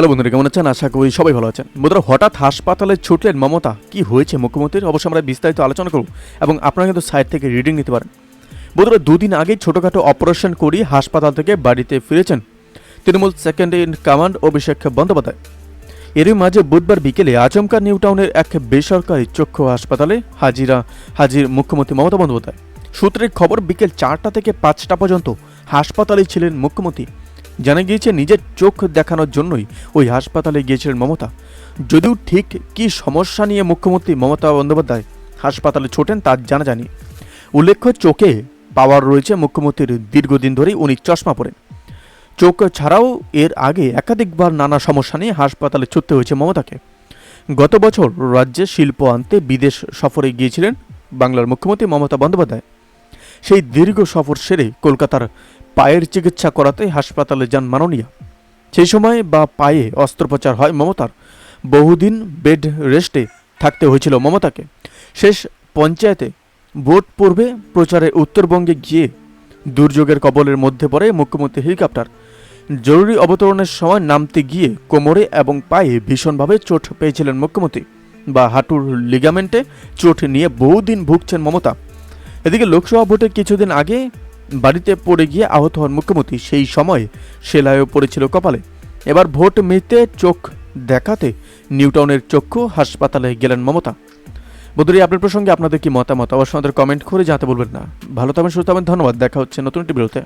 Hello বন্ধুরা, কেমন আছেন? আশা করি সবাই ভালো আছেন। বন্ধুরা, হঠাৎ হাসপাতালে ছুটলেন মমতা, কি হয়েছে মুখ্যমন্ত্রীর অবশ্যই আমরা বিস্তারিত আলোচনা করব এবং আপনারা কিন্তু সাইট থেকে রিডিং নিতে পারেন। বন্ধুরা, দুদিন আগে ছোটোখাটো অপারেশন করিয়ে হাসপাতাল থেকে বাড়িতে ফিরেছেন Trinamool second in command Abhishek Bandyopadhyay. এরই মাঝে বুধবার বিকেলে আচমকা নিউ টাউনের এক বেসরকারি চক্ষু হাসপাতালে হাজিরা, হাজির মুখ্যমন্ত্রী মমতা বন্দ্যোপাধ্যায়। সূত্রের খবর, বিকেল চারটা থেকে পাঁচটা পর্যন্ত হাসপাতালে ছিলেন মুখ্যমন্ত্রী। জানা গিয়েছে, নিজের চোখ দেখানোর জন্যই ওই হাসপাতালে গিয়েছিলেন মমতা। যদিও ঠিক কী সমস্যা নিয়ে মুখ্যমন্ত্রী মমতা বন্দ্যোপাধ্যায় হাসপাতালে ছোটেন, তা জানা জানি উল্লেখ্য, চোখে পাওয়ার রয়েছে মুখ্যমন্ত্রীর দীর্ঘদিন ধরেই উনি চশমা পরেন। চোখ ছাড়াও এর আগে একাধিকবার নানা সমস্যা নিয়ে হাসপাতালে ছুটতে হয়েছে মমতাকে। গত বছর রাজ্যে শিল্প আনতে বিদেশ সফরে গিয়েছিলেন বাংলার মুখ্যমন্ত্রী মমতা বন্দ্যোপাধ্যায়। সেই দীর্ঘ সফর সেরে কলকাতার পায়ের চিকিৎসা করাতে হাসপাতালে যান মাননীয়া। সেই সময় বা পায়ে অস্ত্রোপচার হয় মমতার। বহুদিন বেড রেস্টে থাকতে হয়েছিল মমতাকে। শেষ পঞ্চায়েতে ভোট পূর্বে প্রচারে উত্তরবঙ্গে গিয়ে দুর্যোগের কবলের মধ্যে পড়ে মুখ্যমন্ত্রী হেলিকপ্টার। জরুরি অবতরণের সময় নামতে গিয়ে কোমরে এবং পায়ে ভীষণভাবে চোট পেয়েছিলেন মুখ্যমন্ত্রী বা হাঁটুর লিগামেন্টে চোট নিয়ে বহুদিন ভুগছেন মমতা। এদিকে লোকসভা ভোটে কিছুদিন আগে বাড়িতে পড়ে গিয়ে আহত হন মুখ্যমন্ত্রী। সেই সময় সেলাইও পড়েছিল কপালে। এবার ভোট মেতে চোখ দেখাতে নিউটাউনের চক্ষু হাসপাতালে গেলেন মমতা। বন্ধুরা আপনার প্রসঙ্গে আপনাদের কি মতামত? অবশ্যই আমাদের কমেন্ট করে জানাতে বলবেন না। ভালো থাকবেন, সুস্থ থাকবেন, ধন্যবাদ। দেখা হচ্ছে নতুন একটি বিরতে